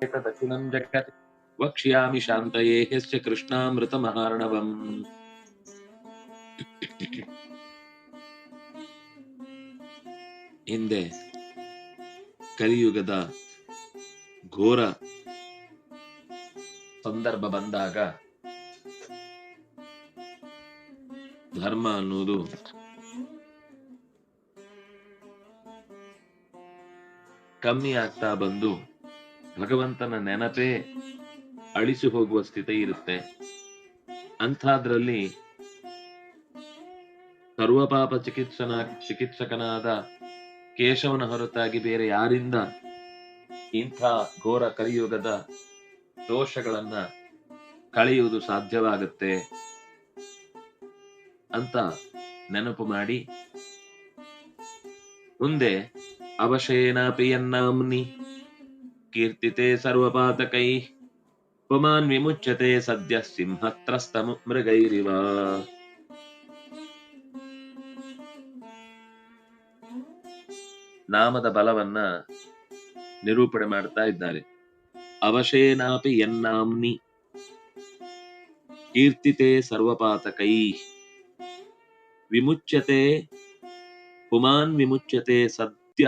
एतदखिलं जगत् वक्ष्यामि शान्तये ह्यस्य कृष्णामृतमहार्णवम् ಹಿಂದೆ ಕಲಿಯುಗದ ಘೋರ ಸಂದರ್ಭ ಬಂದಾಗ ಧರ್ಮ ಅನ್ನುವುದು ಕಮ್ಮಿ ಆಗ್ತಾ ಬಂದು ಭಗವಂತನ ನೆನಪೇ ಅಳಿಸಿ ಹೋಗುವ ಸ್ಥಿತಿ ಇರುತ್ತೆ. ಅಂಥದ್ರಲ್ಲಿ ಸರ್ವಪಾಪ ಚಿಕಿತ್ಸನ, ಚಿಕಿತ್ಸಕನಾದ ಕೇಶವನ ಹೊರತಾಗಿ ಬೇರೆ ಯಾರಿಂದ ಇಂಥ ಘೋರ ಕಲಿಯುಗದ ದೋಷಗಳನ್ನ ಕಳೆಯುವುದು ಸಾಧ್ಯವಾಗುತ್ತೆ ಅಂತ ನೆನಪು ಮಾಡಿ. ಮುಂದೆ ಅವಶೇನಾಪಿ ಯನ್ನಾಮ್ನಿ ಕೀರ್ತಿತೆ ಸರ್ವಪಾತಕೈ ಪುಮಾನ್ ವಿಮುಚ್ಯತೆ ಸದ್ಯ ಸಿಂಹತ್ರಸ್ತ ಮೃಗೈರಿವ. ನಾಮದ ಬಲವನ್ನ ನಿರೂಪಣೆ ಮಾಡ್ತಾ ಇದ್ದಾರೆ. ಅವಶೇನಾಪಿ ಎನ್ನಾಮ್ನಿ. ಕೀರ್ತಿತೆ ಸರ್ವಪಾತಕೈ ವಿಮುಚ್ಯತೆ ಪುಮಾನ್ ವಿಮುಚ್ಯತೆ ಸದ್ಯ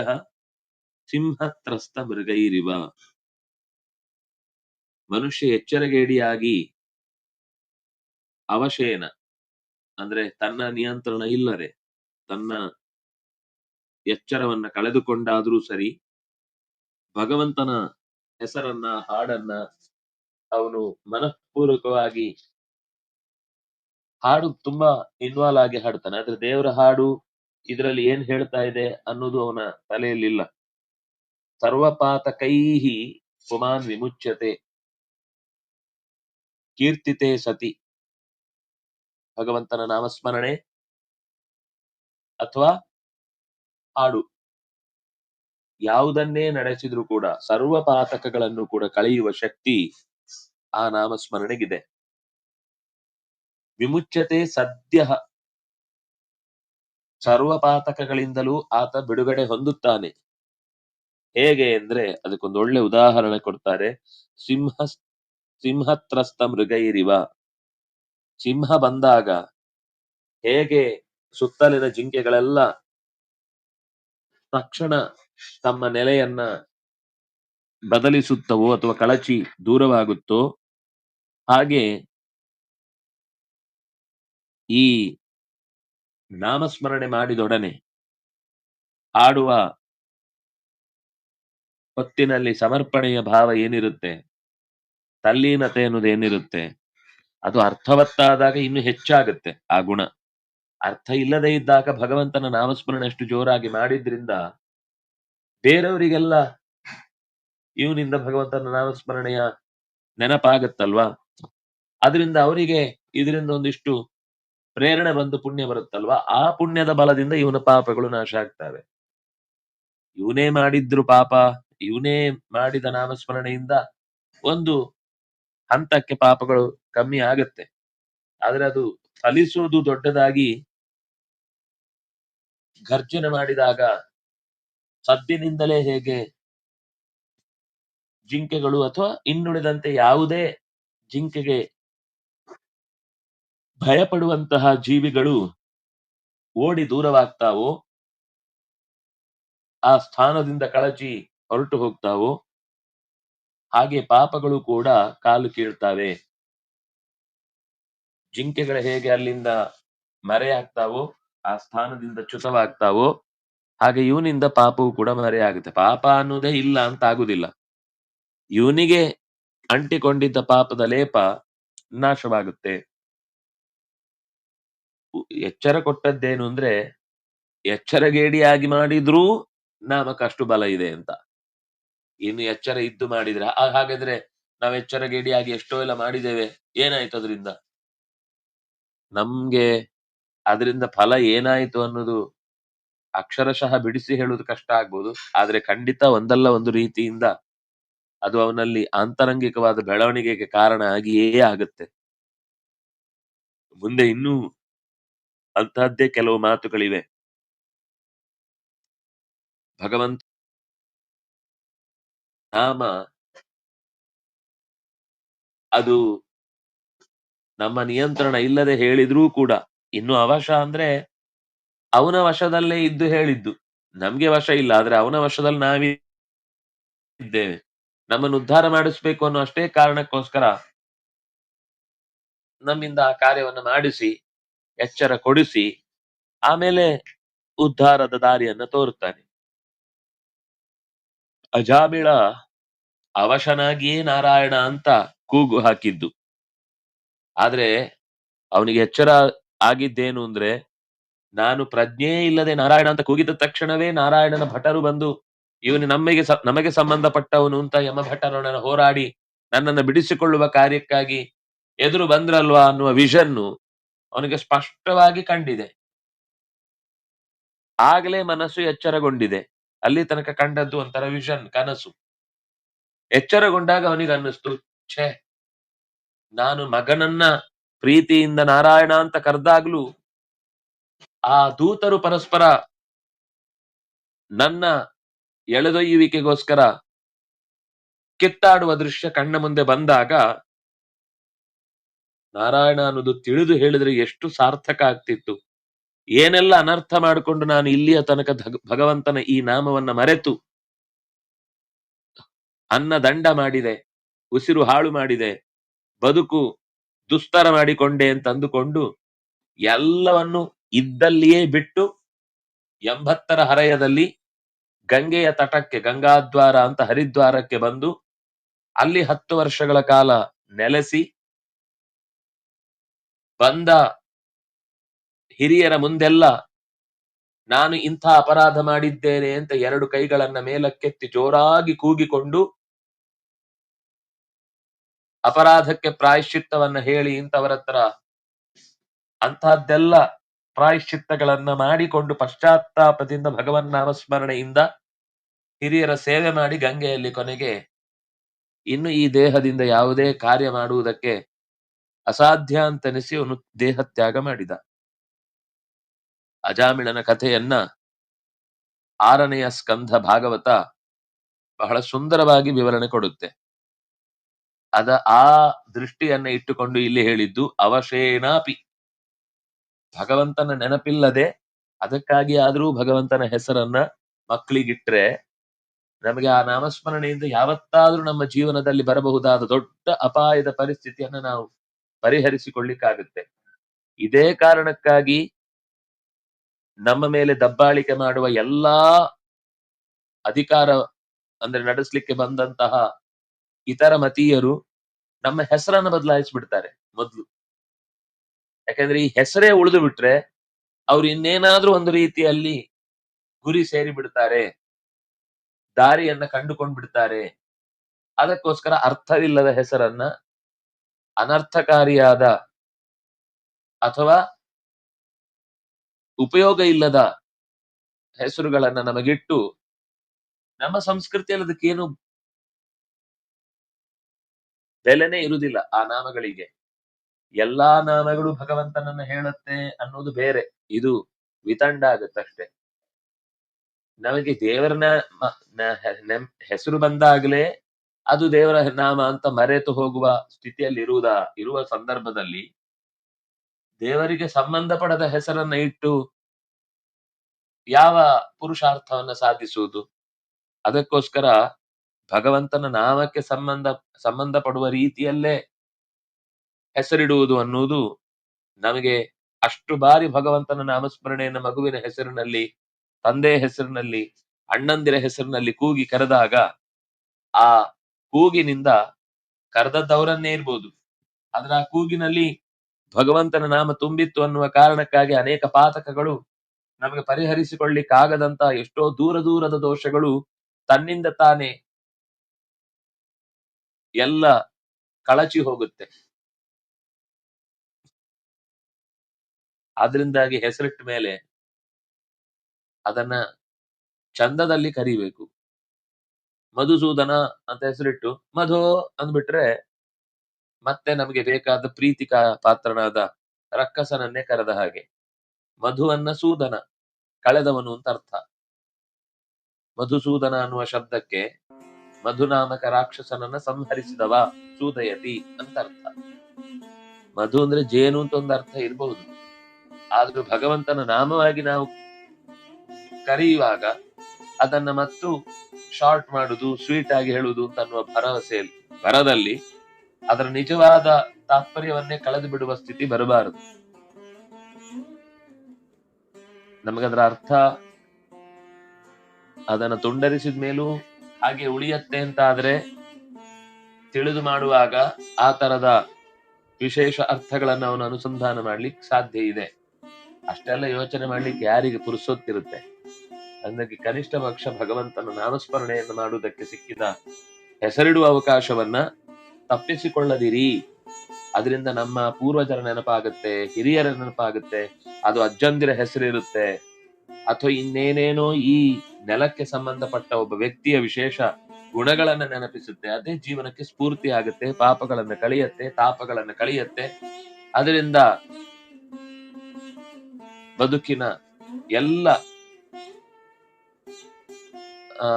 ಸಿಂಹತ್ರಸ್ತ ಮೃಗೈರಿವ ಮನುಷ್ಯ ಎಚ್ಚರಗೇಡಿಯಾಗಿ ಅವಶೇನ, ಅಂದ್ರೆ ತನ್ನ ನಿಯಂತ್ರಣ ಇಲ್ಲದೆ, ತನ್ನ ಎಚ್ಚರವನ್ನ ಕಳೆದುಕೊಂಡಾದ್ರೂ ಸರಿ, ಭಗವಂತನ ಹೆಸರನ್ನ, ಹಾಡನ್ನ ಅವನು ಮನಃಪೂರ್ವಕವಾಗಿ ಹಾಡು ತುಂಬಾ ಇನ್ವಾಲ್ವ್ ಆಗಿ ಹಾಡ್ತಾನೆ. ಆದ್ರೆ ದೇವರ ಹಾಡು ಇದರಲ್ಲಿ ಏನ್ ಹೇಳ್ತಾ ಇದೆ ಅನ್ನೋದು ಅವನ ತಲೆಯಲ್ಲಿಲ್ಲ. ಸರ್ವಪಾತಕೈಹಿ ಪುಮಾನ್ ವಿಮುಚ್ಯತೆ. ಕೀರ್ತಿತೆ ಸತಿ. ಭಗವಂತನ ನಾಮಸ್ಮರಣೆ. ಅಥವಾ ಹಾಡು. ಯಾವುದನ್ನೇ ನಡೆಸಿದ್ರು ಕೂಡ ಸರ್ವ ಪಾತಕಗಳನ್ನು ಕೂಡ ಕಳೆಯುವ ಶಕ್ತಿ ಆ ನಾಮಸ್ಮರಣೆಗಿದೆ. ವಿಮುಚ್ಯತೆ ಸದ್ಯ ಸರ್ವ ಪಾತಕಗಳಿಂದಲೂ ಆತ ಬಿಡುಗಡೆ ಹೊಂದುತ್ತಾನೆ. ಹೇಗೆ ಅಂದ್ರೆ ಅದಕ್ಕೊಂದು ಒಳ್ಳೆ ಉದಾಹರಣೆ ಕೊಡ್ತಾರೆ. ಸಿಂಹ, ಸಿಂಹತ್ರಸ್ತ ಮೃಗೈರಿವ. ಸಿಂಹ ಬಂದಾಗ ಹೇಗೆ ಸುತ್ತಲಿನ ಜಿಂಕೆಗಳೆಲ್ಲ ತಕ್ಷಣ ತಮ್ಮ ನೆಲೆಯನ್ನ ಬದಲಿಸುತ್ತವೋ ಅಥವಾ ಕಳಚಿ ದೂರವಾಗುತ್ತೋ ಹಾಗೆ ಈ ನಾಮಸ್ಮರಣೆ ಮಾಡಿದೊಡನೆ ಹಾಡುವ ಹೊತ್ತಿನಲ್ಲಿ ಸಮರ್ಪಣೆಯ ಭಾವ ಏನಿರುತ್ತೆ? ತಲ್ಲೀನತೆ ಅನ್ನೋದು ಏನಿರುತ್ತೆ? ಅದು ಅರ್ಥವತ್ತಾದಾಗ ಇನ್ನು ಹೆಚ್ಚಾಗುತ್ತೆ ಆ ಗುಣ. ಅರ್ಥ ಇಲ್ಲದೆ ಇದ್ದಾಗ ಭಗವಂತನ ನಾಮಸ್ಮರಣೆ ಅಷ್ಟು ಜೋರಾಗಿ ಮಾಡಿದ್ರಿಂದ ಬೇರೆಯವರಿಗೆಲ್ಲ ಇವನಿಂದ ಭಗವಂತನ ನಾಮಸ್ಮರಣೆಯ ನೆನಪಾಗತ್ತಲ್ವಾ? ಅದರಿಂದ ಅವರಿಗೆ ಇದರಿಂದ ಒಂದಿಷ್ಟು ಪ್ರೇರಣೆ ಬಂದು ಪುಣ್ಯ ಬರುತ್ತಲ್ವಾ? ಆ ಪುಣ್ಯದ ಬಲದಿಂದ ಇವನ ಪಾಪಗಳು ನಾಶ ಆಗ್ತವೆ. ಇವನೇ ಮಾಡಿದ್ರು ಪಾಪ ಇವನೇ ಮಾಡಿದ ನಾಮಸ್ಮರಣೆಯಿಂದ ಒಂದು ಹಂತಕ್ಕೆ ಪಾಪಗಳು ಕಮ್ಮಿ ಆಗತ್ತೆ. ಆದ್ರೆ ಅದು ಫಲಿಸೋದು ದೊಡ್ಡದಾಗಿ ಗರ್ಜನೆ ಮಾಡಿದಾಗ ಸದ್ದಿನಿಂದಲೇ ಹೇಗೆ ಜಿಂಕೆಗಳು ಅಥವಾ ಇನ್ನುಳಿದಂತೆ ಯಾವುದೇ ಜಿಂಕೆಗೆ ಭಯಪಡುವಂತಹ ಜೀವಿಗಳು ಓಡಿ ದೂರವಾಗ್ತಾವೋ ಆ ಸ್ಥಾನದಿಂದ ಕಳಚಿ ಹೊರಟು ಹೋಗ್ತಾವೋ? ಹಾಗೆ ಪಾಪಗಳು ಕೂಡ ಕಾಲು ಕೀಳ್ತಾವೆ. ಜಿಂಕೆಗಳು ಹೇಗೆ ಅಲ್ಲಿಂದ ಮರೆಯಾಗ್ತಾವೋ ಆ ಸ್ಥಾನದಿಂದ ಚ್ಯುತವಾಗ್ತಾವೋ, ಹಾಗೆ ಇವನಿಂದ ಪಾಪವು ಕೂಡ ಮರೆಯಾಗುತ್ತೆ ಪಾಪ ಅನ್ನೋದೇ ಇಲ್ಲ ಅಂತ ಆಗುದಿಲ್ಲ. ಇವನಿಗೆ ಅಂಟಿಕೊಂಡಿದ್ದ ಪಾಪದ ಲೇಪ ನಾಶವಾಗುತ್ತೆ. ಎಚ್ಚರ ಕೊಟ್ಟದ್ದೇನು ಅಂದ್ರೆ, ಎಚ್ಚರಗೇಡಿಯಾಗಿ ಮಾಡಿದ್ರೂ ನಾಮಕಷ್ಟು ಬಲ ಇದೆ ಅಂತ. ಇನ್ನು ಎಚ್ಚರ ಇದ್ದು ಮಾಡಿದ್ರೆ. ಹಾಗಾದ್ರೆ ನಾವು ಎಚ್ಚರಗೇಡಿಯಾಗಿ ಎಷ್ಟೋ ಎಲ್ಲ ಮಾಡಿದ್ದೇವೆ. ಏನಾಯ್ತು ಅದರಿಂದ? ನಮ್ಗೆ ಅದರಿಂದ ಫಲ ಏನಾಯ್ತು ಅನ್ನೋದು ಅಕ್ಷರಶಃ ಬಿಡಿಸಿ ಹೇಳುವುದು ಕಷ್ಟ ಆಗ್ಬೋದು. ಆದ್ರೆ ಖಂಡಿತ ಒಂದಲ್ಲ ಒಂದು ರೀತಿಯಿಂದ ಅದು ಅವನಲ್ಲಿ ಆಂತರಂಗಿಕವಾದ ಬೆಳವಣಿಗೆಗೆ ಕಾರಣ ಆಗಿಯೇ ಆಗುತ್ತೆ. ಮುಂದೆ ಇನ್ನೂ ಅಂತಹದ್ದೇ ಕೆಲವು ಮಾತುಗಳಿವೆ. ಭಗವಂತ ನಾಮ ಅದು ನಮ್ಮ ನಿಯಂತ್ರಣ ಇಲ್ಲದೆ ಹೇಳಿದ್ರೂ ಕೂಡ, ಇನ್ನು ಅವಶ ಅಂದ್ರೆ ಅವನ ವಶದಲ್ಲೇ ಇದ್ದು ಹೇಳಿದ್ದು. ನಮ್ಗೆ ವಶ ಇಲ್ಲ, ಆದ್ರೆ ಅವನ ವಶದಲ್ಲಿ ನಾವಿದ್ದೇವೆ. ನಮ್ಮನ್ನು ಉದ್ಧಾರ ಮಾಡಿಸ್ಬೇಕು ಅನ್ನೋ ಅಷ್ಟೇ ಕಾರಣಕ್ಕೋಸ್ಕರ ನಮ್ಮಿಂದ ಆ ಕಾರ್ಯವನ್ನು ಮಾಡಿಸಿ, ಎಚ್ಚರ ಕೊಡಿಸಿ, ಆಮೇಲೆ ಉದ್ಧಾರದ ದಾರಿಯನ್ನ ತೋರುತ್ತಾನೆ. ಅಜಾಮಿಳ ಅವಶನಾಗಿಯೇ ನಾರಾಯಣ ಅಂತ ಕೂಗು ಹಾಕಿದ್ದು. ಆದ್ರೆ ಅವನಿಗೆ ಎಚ್ಚರ ಆಗಿದ್ದೇನು ಅಂದ್ರೆ, ನಾನು ಪ್ರಜ್ಞೆ ಇಲ್ಲದೆ ನಾರಾಯಣ ಅಂತ ಕೂಗಿದ ತಕ್ಷಣವೇ ನಾರಾಯಣನ ಭಟರು ಬಂದು, ಇವನು ನಮಗೆ ನಮಗೆ ಸಂಬಂಧಪಟ್ಟವನು ಅಂತ ಯಮ ಭಟರೊಡನ ಹೋರಾಡಿ ನನ್ನನ್ನು ಬಿಡಿಸಿಕೊಳ್ಳುವ ಕಾರ್ಯಕ್ಕಾಗಿ ಎದುರು ಬಂದ್ರಲ್ವಾ ಅನ್ನುವ ವಿಷನ್ನು ಅವನಿಗೆ ಸ್ಪಷ್ಟವಾಗಿ ಕಂಡಿದೆ. ಆಗಲೇ ಮನಸ್ಸು ಎಚ್ಚರಗೊಂಡಿದೆ. ಅಲ್ಲಿ ತನಕ ಕಂಡದ್ದು ಒಂಥರ ವಿಷನ್ ಕನಸು. ಎಚ್ಚರಗೊಂಡಾಗ ಅವನಿಗೆ ಅನ್ನಿಸ್ತು ಛೇ, ನಾನು ಮಗನನ್ನ ಪ್ರೀತಿಯಿಂದ ನಾರಾಯಣ ಅಂತ ಕರೆದಾಗ್ಲೂ ಆ ದೂತರು ಪರಸ್ಪರ ನನ್ನ ಎಳೆದೊಯ್ಯುವಿಕೆಗೋಸ್ಕರ ಕಿತ್ತಾಡುವ ದೃಶ್ಯ ಕಣ್ಣ ಮುಂದೆ ಬಂದಾಗ ನಾರಾಯಣ ಅನ್ನೋದು ತಿಳಿದು ಹೇಳಿದ್ರೆ ಎಷ್ಟು ಸಾರ್ಥಕ ಆಗ್ತಿತ್ತು. ಏನೆಲ್ಲ ಅನರ್ಥ ಮಾಡಿಕೊಂಡು ನಾನು ಇಲ್ಲಿಯ ತನಕ ಭಗವಂತನ ಈ ನಾಮವನ್ನ ಮರೆತು, ಅನ್ನ ದಂಡ ಮಾಡಿದೆ, ಉಸಿರು ಹಾಳು ಮಾಡಿದೆ, ಬದುಕು ದುಸ್ತರ ಮಾಡಿಕೊಂಡೆ ಅಂತ ಅಂದುಕೊಂಡು ಎಲ್ಲವನ್ನು ಇದ್ದಲ್ಲಿಯೇ ಬಿಟ್ಟು ಎಂಬತ್ತರ ಹರೆಯದಲ್ಲಿ ಗಂಗೆಯ ತಟಕ್ಕೆ, ಗಂಗಾದ್ವಾರ ಅಂತ ಹರಿದ್ವಾರಕ್ಕೆ ಬಂದು ಅಲ್ಲಿ ಹತ್ತು ವರ್ಷಗಳ ಕಾಲ ನೆಲೆಸಿ ಬಂದ ಹಿರಿಯರ ಮುಂದೆಲ್ಲ ನಾನು ಇಂಥ ಅಪರಾಧ ಮಾಡಿದ್ದೇನೆ ಅಂತ ಎರಡು ಕೈಗಳನ್ನ ಮೇಲಕ್ಕೆತ್ತಿ ಜೋರಾಗಿ ಕೂಗಿಕೊಂಡು ಅಪರಾಧಕ್ಕೆ ಪ್ರಾಯಶ್ಚಿತ್ತವನ್ನ ಹೇಳಿ ಇಂಥವರ ಹತ್ರ ಅಂತಹದ್ದೆಲ್ಲ ಪ್ರಾಯಶ್ಚಿತ್ತಗಳನ್ನ ಮಾಡಿಕೊಂಡು ಪಶ್ಚಾತ್ತಾಪದಿಂದ ಭಗವನ್ ನಾಮಸ್ಮರಣೆಯಿಂದ ಹಿರಿಯರ ಸೇವೆ ಮಾಡಿ ಗಂಗೆಯಲ್ಲಿ ಕೊನೆಗೆ ಇನ್ನು ಈ ದೇಹದಿಂದ ಯಾವುದೇ ಕಾರ್ಯ ಮಾಡುವುದಕ್ಕೆ ಅಸಾಧ್ಯ ಅಂತನಿಸಿ ಅವನು ದೇಹ ತ್ಯಾಗ ಮಾಡಿದ. ಅಜಾಮಿಳನ ಕಥೆಯನ್ನ ಆರನೆಯ ಸ್ಕಂಧ ಭಾಗವತ ಬಹಳ ಸುಂದರವಾಗಿ ವಿವರಣೆ ಕೊಡುತ್ತೆ. ಅದ ಆ ದೃಷ್ಟಿಯನ್ನ ಇಟ್ಟುಕೊಂಡು ಇಲ್ಲಿ ಹೇಳಿದ್ದು ಅವಶೇನಾಪಿ. ಭಗವಂತನ ನೆನಪಿಲ್ಲದೆ ಅದಕ್ಕಾಗಿ ಆದರೂ ಭಗವಂತನ ಹೆಸರನ್ನ ಮಕ್ಕಳಿಗಿಟ್ರೆ ನಮಗೆ ಆ ನಾಮಸ್ಮರಣೆಯಿಂದ ಯಾವತ್ತಾದ್ರೂ ನಮ್ಮ ಜೀವನದಲ್ಲಿ ಬರಬಹುದಾದ ದೊಡ್ಡ ಅಪಾಯದ ಪರಿಸ್ಥಿತಿಯನ್ನ ನಾವು ಪರಿಹರಿಸಿಕೊಳ್ಳಿಕ್ಕಾಗುತ್ತೆ. ಇದೇ ಕಾರಣಕ್ಕಾಗಿ ನಮ್ಮ ಮೇಲೆ ದಬ್ಬಾಳಿಕೆ ಮಾಡುವ ಎಲ್ಲಾ ಅಧಿಕಾರ ಅಂದ್ರೆ ನಡೆಸ್ಲಿಕ್ಕೆ ಬಂದಂತಹ ಇತರ ಮತೀಯರು ನಮ್ಮ ಹೆಸರನ್ನ ಬದಲಾಯಿಸ್ಬಿಡ್ತಾರೆ ಮೊದ್ಲು. ಯಾಕಂದ್ರೆ ಈ ಹೆಸರೇ ಉಳಿದು ಬಿಟ್ರೆ ಅವ್ರು ಇನ್ನೇನಾದ್ರೂ ಒಂದು ರೀತಿಯಲ್ಲಿ ಗುರಿ ಸೇರಿ ಬಿಡ್ತಾರೆ ದಾರಿಯನ್ನ ಕಂಡುಕೊಂಡ್ ಬಿಡ್ತಾರೆ ಅದಕ್ಕೋಸ್ಕರ ಅರ್ಥವಿಲ್ಲದ ಹೆಸರನ್ನ ಅನರ್ಥಕಾರಿಯಾದ ಅಥವಾ ಉಪಯೋಗ ಇಲ್ಲದ ಹೆಸರುಗಳನ್ನ ನಮಗಿಟ್ಟು ನಮ್ಮ ಸಂಸ್ಕೃತಿಯಲ್ಲಿ ಅದಕ್ಕೇನು ಬೆಲೆನೇ ಇರುವುದಿಲ್ಲ. ಆ ನಾಮಗಳಿಗೆ ಎಲ್ಲಾ ನಾಮಗಳು ಭಗವಂತನನ್ನ ಹೇಳುತ್ತೆ ಅನ್ನೋದು ಬೇರೆ. ಇದು ವಿತಂಡ ಆಗುತ್ತಷ್ಟೆ ನಮಗೆ ದೇವರನ ಹೆಸರು ಬಂದಾಗಲೇ ಅದು ದೇವರ ನಾಮ ಅಂತ ಮರೆತು ಹೋಗುವ ಸ್ಥಿತಿಯಲ್ಲಿ ಇರುವುದ ಇರುವ ಸಂದರ್ಭದಲ್ಲಿ ದೇವರಿಗೆ ಸಂಬಂಧಪಡದ ಹೆಸರನ್ನ ಇಟ್ಟು ಯಾವ ಪುರುಷಾರ್ಥವನ್ನ ಸಾಧಿಸುವುದು? ಅದಕ್ಕೋಸ್ಕರ ಭಗವಂತನ ನಾಮಕ್ಕೆ ಸಂಬಂಧ, ಸಂಬಂಧಪಡುವ ರೀತಿಯಲ್ಲೇ ಹೆಸರಿಡುವುದು ಅನ್ನುವುದು ನಮಗೆ ಅಷ್ಟು ಬಾರಿ ಭಗವಂತನ ನಾಮಸ್ಮರಣೆಯನ್ನು ಮಗುವಿನ ಹೆಸರಿನಲ್ಲಿ ತಂದೆಯ ಹೆಸರಿನಲ್ಲಿ, ಅಣ್ಣಂದಿರ ಹೆಸರಿನಲ್ಲಿ ಕೂಗಿ ಕರೆದಾಗ ಆ ಕೂಗಿನಿಂದ ಕರೆದದ್ದವರನ್ನೇ ಇರ್ಬೋದು. ಆದ್ರೆ ಆ ಕೂಗಿನಲ್ಲಿ ಭಗವಂತನ ನಾಮ ತುಂಬಿತ್ತು ಅನ್ನುವ ಕಾರಣಕ್ಕಾಗಿ ಅನೇಕ ಪಾತಕಗಳು ನಮಗೆ ಪರಿಹರಿಸಿಕೊಳ್ಳಿಕ್ಕಾಗದಂತ ಎಷ್ಟೋ ದೂರ ದೂರದ ದೋಷಗಳು ತನ್ನಿಂದ ತಾನೇ ಎಲ್ಲ ಕಳಚಿ ಹೋಗುತ್ತೆ. ಆದ್ರಿಂದಾಗಿ ಹೆಸರಿಟ್ಟ ಮೇಲೆ ಅದನ್ನ ಚಂದದಲ್ಲಿ ಕರಿಬೇಕು. ಮಧುಸೂದನ ಅಂತ ಹೆಸರಿಟ್ಟು ಮಧು ಅಂದ್ಬಿಟ್ರೆ ಮತ್ತೆ ನಮಗೆ ಬೇಕಾದ ಪ್ರೀತಿಕಾ ಪಾತ್ರನಾದ ರಕ್ಕಸನನ್ನೇ ಕರೆದ ಹಾಗೆ. ಮಧುವನ್ನ ಸೂದನ, ಕಳೆದವನು ಅಂತ ಅರ್ಥ. ಮಧುಸೂದನ ಅನ್ನುವ ಶಬ್ದಕ್ಕೆ ಮಧುನಾಮಕ ರಾಕ್ಷಸನನ್ನ ಸಂಹರಿಸಿದವ ಸೂದಯತಿ ಅಂತ ಅರ್ಥ. ಮಧು ಅಂದ್ರೆ ಜೇನು ಅಂತ ಒಂದು ಅರ್ಥ ಇರಬಹುದು ಆದ್ರೂ ಭಗವಂತನ ನಾಮವಾಗಿ ನಾವು ಕರೆಯುವಾಗ ಅದನ್ನ ಮತ್ತು ಶಾರ್ಟ್ ಮಾಡುದು, ಸ್ವೀಟ್ ಆಗಿ ಹೇಳುದು ಅಂತ ಅನ್ನುವ ಭರವಸೆಯಲ್ಲಿ, ಭರದಲ್ಲಿ ಅದರ ನಿಜವಾದ ತಾತ್ಪರ್ಯವನ್ನೇ ಕಳೆದು ಬಿಡುವ ಸ್ಥಿತಿ ಬರಬಾರದು. ನಮಗದರ ಅರ್ಥ, ಅದನ್ನು ತುಂಡರಿಸಿದ ಮೇಲೂ ಹಾಗೆ ಉಳಿಯತ್ತೆ ಅಂತ ಆದ್ರೆ ತಿಳಿದು ಮಾಡುವಾಗ ಆ ತರದ ವಿಶೇಷ ಅರ್ಥಗಳನ್ನು ಅವನು ಅನುಸಂಧಾನ ಮಾಡ್ಲಿಕ್ಕೆ ಸಾಧ್ಯ ಇದೆ. ಅಷ್ಟೆಲ್ಲ ಯೋಚನೆ ಮಾಡ್ಲಿಕ್ಕೆ ಯಾರಿಗೆ ಪುರುಸೊತ್ತಿರುತ್ತೆ? ಅದಕ್ಕೆ ಕನಿಷ್ಠ ಪಕ್ಷ ಭಗವಂತನ ನಾಮಸ್ಮರಣೆಯನ್ನು ಮಾಡುವುದಕ್ಕೆ ಸಿಕ್ಕಿದ ಹೆಸರಿಡುವ ಅವಕಾಶವನ್ನ ತಪ್ಪಿಸಿಕೊಳ್ಳದಿರಿ. ಅದರಿಂದ ನಮ್ಮ ಪೂರ್ವಜರ ನೆನಪಾಗುತ್ತೆ, ಹಿರಿಯರ ನೆನಪಾಗುತ್ತೆ, ಅದು ಅಜ್ಜಂದಿರ ಹೆಸರಿರುತ್ತೆ. ಅಥವಾ ಇನ್ನೇನೇನೋ ಈ ನೆಲಕ್ಕೆ ಸಂಬಂಧಪಟ್ಟ ಒಬ್ಬ ವ್ಯಕ್ತಿಯ ವಿಶೇಷ ಗುಣಗಳನ್ನ ನೆನಪಿಸುತ್ತೆ. ಅದೇ ಜೀವನಕ್ಕೆ ಸ್ಫೂರ್ತಿ ಆಗುತ್ತೆ, ಪಾಪಗಳನ್ನು ಕಳಿಯತ್ತೆ, ತಾಪಗಳನ್ನು ಕಳೆಯುತ್ತೆ. ಅದರಿಂದ ಬದುಕಿನ ಎಲ್ಲ, ಆ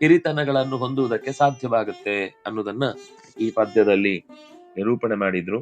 ಹಿರಿತನಗಳನ್ನು ಹೊಂದುವುದಕ್ಕೆ ಸಾಧ್ಯವಾಗುತ್ತೆ ಅನ್ನೋದನ್ನ ಈ ಪದ್ಯದಲ್ಲಿ ನಿರೂಪಣೆ ಮಾಡಿದ್ರು.